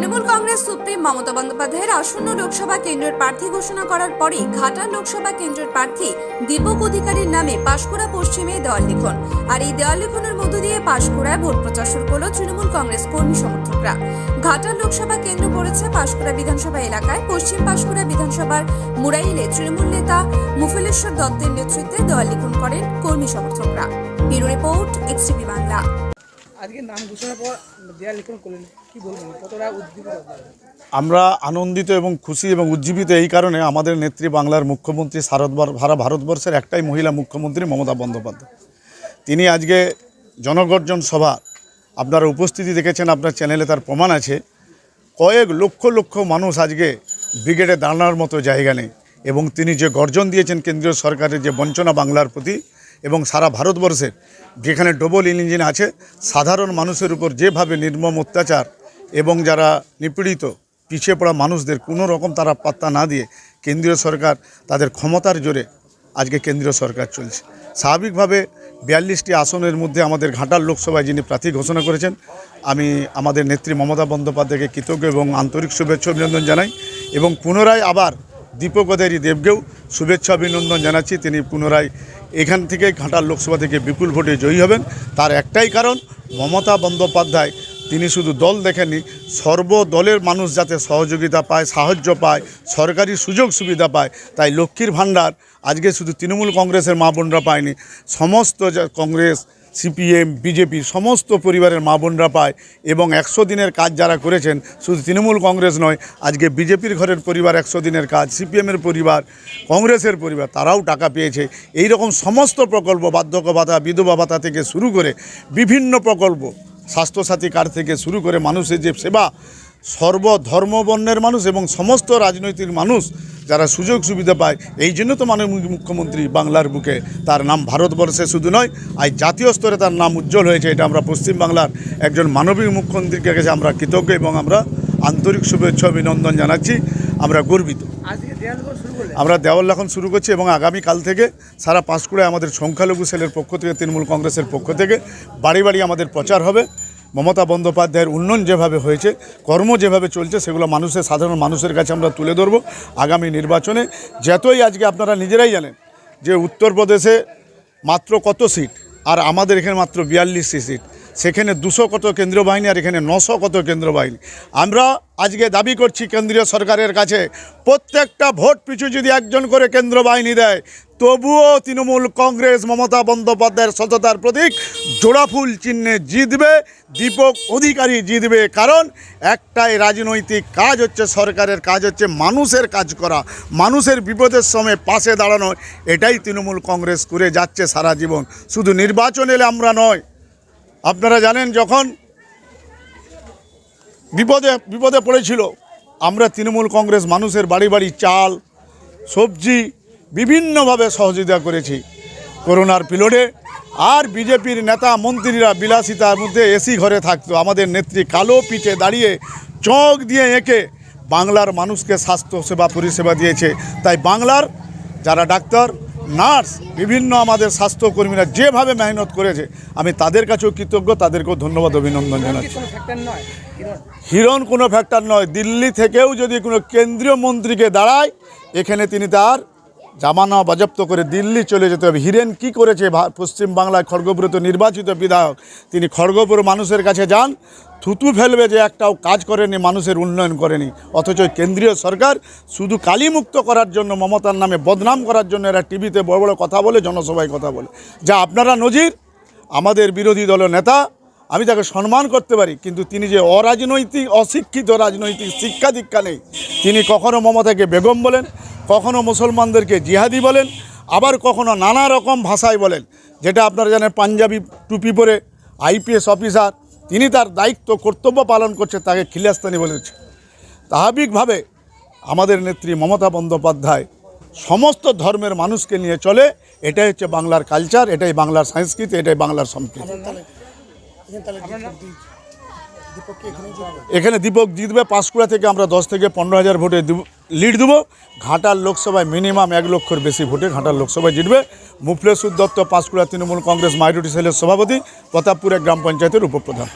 Trinamool Congress supreme Mamata বন্দ্যোপাধ্যায়ের আসন্ন লোকসভা কেন্দ্রের প্রার্থী ঘোষণা করার পরেই ঘাটাল লোকসভা কেন্দ্রের প্রার্থী দীপক অধিকারীর নামে পাঁশকুড়া পশ্চিমে দেওয়াল লিখন। আর এই দেওয়াল লিখনের মধ্য দিয়ে পাঁশকুড়ায় ভোট প্রচার শুরু করল তৃণমূল কংগ্রেস কর্মী সমর্থকরা। ঘাটাল লোকসভা কেন্দ্র পড়েছে পাঁশকুড়া বিধানসভা এলাকায়। পশ্চিম পাঁশকুড়া বিধানসভার মুরাইলে তৃণমূল নেতা মুফিলেশ্বর দত্তের নেতৃত্বে দেওয়াল লিখন করেন কর্মী সমর্থকরা। ব্যুরো রিপোর্ট এক্সটিভি বাংলা আজকে নাম ঘোষণার পর দেয়াল লিখন করলেন। কি বলবেন? কতটা উদ্দীপিত? আমরা আনন্দিত এবং খুশি এবং উজ্জীবিত এই কারণে আমাদের নেত্রী বাংলার মুখ্যমন্ত্রী সারদবার সারা ভারতবর্ষের একটাই মহিলা মুখ্যমন্ত্রী মমতা বন্দ্যোপাধ্যায়। তিনি আজকে জনগর্জন সভা, আপনারা উপস্থিতি দেখেছেন, আপনার চ্যানেলে তার প্রমাণ আছে। কয়েক লক্ষ লক্ষ মানুষ আজকে ব্রিগেডে দাঁড়ানোর মতো জায়গা নেই এবং তিনি যে গর্জন দিয়েছেন কেন্দ্রীয় সরকারের যে বঞ্চনা বাংলার প্রতি এবং সারা ভারতবর্ষের যেখানে ডবল ইঞ্জিন আছে, সাধারণ মানুষের উপর যেভাবে নির্মম অত্যাচার এবং যারা নিপীড়িত, পিছিয়ে পড়া মানুষদের কোনো রকম তারা পাত্তা না দিয়ে কেন্দ্রীয় সরকার তাদের ক্ষমতার জোরে আজকে কেন্দ্রীয় সরকার চলছে। স্বাভাবিকভাবে বিয়াল্লিশটি আসনের মধ্যে আমাদের ঘাটাল লোকসভায় যিনি প্রার্থী ঘোষণা করেছেন, আমি আমাদের নেত্রী মমতা বন্দ্যোপাধ্যায়কে কৃতজ্ঞ এবং আন্তরিক শুভেচ্ছা অভিনন্দন জানাই এবং পুনরায় আবার দীপক দেবকেও শুভেচ্ছা অভিনন্দন জানাচ্ছি। তিনি পুনরায় এখান থেকে ঘাটাল লোকসভা থেকে বিপুল ভোটে জয়ী হবেন। তার একটাই কারণ, মমতা বন্দ্যোপাধ্যায়। তিনি শুধু দল দেখেনি সর্বদলের মানুষ যাতে সহযোগিতা পায়, সাহায্য পায়, সরকারি সুযোগ সুবিধা পায়, তাই লক্ষ্মীর ভাণ্ডার আজকে শুধু তৃণমূল কংগ্রেসের মা বোনরা পায়নি। সমস্ত কংগ্রেস সিপিএম, বিজেপি সমস্ত পরিবারের মা বোনরা পায় এবং একশো দিনের কাজ যারা করেছেন, শুধু তৃণমূল কংগ্রেস নয়, আজকে বিজেপির ঘরের পরিবার একশো দিনের কাজ, সিপিএমের পরিবার, কংগ্রেসের পরিবার, তারাও টাকা পেয়েছে। এই রকম সমস্ত প্রকল্প বার্ধক্য ভাতা বিধবা ভাতা থেকে শুরু করে বিভিন্ন প্রকল্প, স্বাস্থ্যসাথী কার্ড থেকে শুরু করে মানুষের যে সেবা, সর্বধর্মবর্ণের মানুষ এবং সমস্ত রাজনৈতিক মানুষ যারা সুযোগ সুবিধা পায় এই জন্য তো মাননীয় মুখ্যমন্ত্রী বাংলার বুকে তার নাম ভারতবর্ষে শুধু নয় আজ জাতীয় স্তরে তার নাম উজ্জ্বল হয়েছে। এটা আমরা পশ্চিমবাংলার একজন মানবিক মুখ্যমন্ত্রীকে কাছে আমরা কৃতজ্ঞ এবং আমরা আন্তরিক শুভেচ্ছা অভিনন্দন জানাচ্ছি। আমরা গর্বিত। আমরা দেওয়াল লেখন শুরু করছি এবং আগামীকাল থেকে সারা পাঁশকুড়ায় আমাদের সংখ্যালঘু সেলের পক্ষ থেকে তৃণমূল কংগ্রেসের পক্ষ থেকে বাড়ি বাড়ি আমাদের প্রচার হবে। মমতা বন্দ্যোপাধ্যায়ের উন্নয়ন যেভাবে হয়েছে, কর্ম যেভাবে চলছে, সেগুলো মানুষের, সাধারণ মানুষের কাছে আমরা তুলে ধরবো আগামী নির্বাচনে। যতই আজকে আপনারা নিজেরাই জানেন যে উত্তরপ্রদেশে মাত্র কত সিট, আর আমাদের এখানে মাত্র বিয়াল্লিশটি সিট। সেখানে দুশো কত কেন্দ্রীয় বাহিনী আর এখানে নশো কত কেন্দ্র বাহিনী। আমরা আজকে দাবি করছি কেন্দ্রীয় সরকারের কাছে, প্রত্যেকটা ভোট পিছু যদি একজন করে কেন্দ্র বাহিনী দেয়, তবুও তৃণমূল কংগ্রেস মমতা বন্দ্যোপাধ্যায়ের সততার প্রতীক জোড়াফুল চিহ্নে জিতবে, দীপক অধিকারী জিতবে। কারণ একটাই রাজনৈতিক কাজ হচ্ছে সরকারের কাজ, হচ্ছে মানুষের কাজ করা। মানুষের বিপদের সময় পাশে দাঁড়ানো, এটাই তৃণমূল কংগ্রেস করে যাচ্ছে সারা জীবন। শুধু নির্বাচন এলে আমরা নয় আপনারা জানেন যখন বিপদে বিপদে পড়েছিল, আমরা তৃণমূল কংগ্রেস মানুষের বাড়ি বাড়ি চাল, সবজি বিভিন্নভাবে সহযোগিতা করেছি। করোনার পিরিয়ডে আর বিজেপির নেতা, মন্ত্রীরা বিলাসিতার মধ্যে এসি ঘরে থাকতো। আমাদের নেত্রী কালো পিঠে দাঁড়িয়ে চোখ দিয়ে এঁকে বাংলার মানুষকে স্বাস্থ্য সেবা পরিষেবা দিয়েছে। তাই বাংলার যারা ডাক্তার নার্স বিভিন্ন আমাদের স্বাস্থ্যকর্মীরা যেভাবে মেহনত করেছে আমি তাদের কাছেও কৃতজ্ঞ তাদেরকেও ধন্যবাদ অভিনন্দন জানাচ্ছি। হিরণ কোনো ফ্যাক্টর নয়। দিল্লি থেকেও যদি কোনো কেন্দ্রীয় মন্ত্রীকে দাঁড়ায় এখানে তিনি তার জামানা বাজপ্ত করে দিল্লি চলে যেতে হবে। হিরেন কি করেছে? পশ্চিমবাংলায় খড়গপুরে তো নির্বাচিত বিধায়ক। তিনি খড়গপুর মানুষের কাছে যান থুতু ফেলবে যে একটাও কাজ করেনি, মানুষের উন্নয়ন করেনি। অথচ কেন্দ্রীয় সরকার শুধু কালিমুক্ত করার জন্য, মমতার নামে বদনাম করার জন্য এরা টিভিতে বড় বড় কথা বলে, জনসভায় কথা বলে। যা আপনারা নজির, আমাদের বিরোধী দল নেতা, আমি তাকে সম্মান করতে পারি, কিন্তু তিনি যে অরাজনৈতিক, অশিক্ষিত রাজনৈতিক শিক্ষা দীক্ষা নেই, তিনি কখনো মমতাকে বেগম বলেন, কখনো মুসলমানদেরকে জিহাদি বলেন, আবার কখনো নানা রকম ভাষায় বলেন, যেটা আপনারা জানেন, পাঞ্জাবি টুপি পরে আইপিএস অফিসার তিনি তার দায়িত্ব কর্তব্য পালন করছে তাকে খিলাস্তানি বলেছে তাহাবিকভাবে আমাদের নেত্রী মমতা বন্দ্যোপাধ্যায় সমস্ত ধর্মের মানুষকে নিয়ে চলে এটাই হচ্ছে বাংলার কালচার এটাই বাংলার সংস্কৃতি এটাই বাংলার সম্প্রীতি। এখানে দীপক জিতবে, পাঁশকুড়া থেকে আমরা দশ থেকে পনেরো হাজার ভোটে লিড দেবো। ঘাটার লোকসভায় মিনিমাম এক লক্ষর বেশি ভোটে ঘাটার লোকসভায় জিতবে। মুফলেসুর দত্ত পাঁশকুড়া তৃণমূল কংগ্রেস মাইনরিটি সেলের সভাপতি, প্রতাপপুরের গ্রাম পঞ্চায়েতের উপপ্রধান।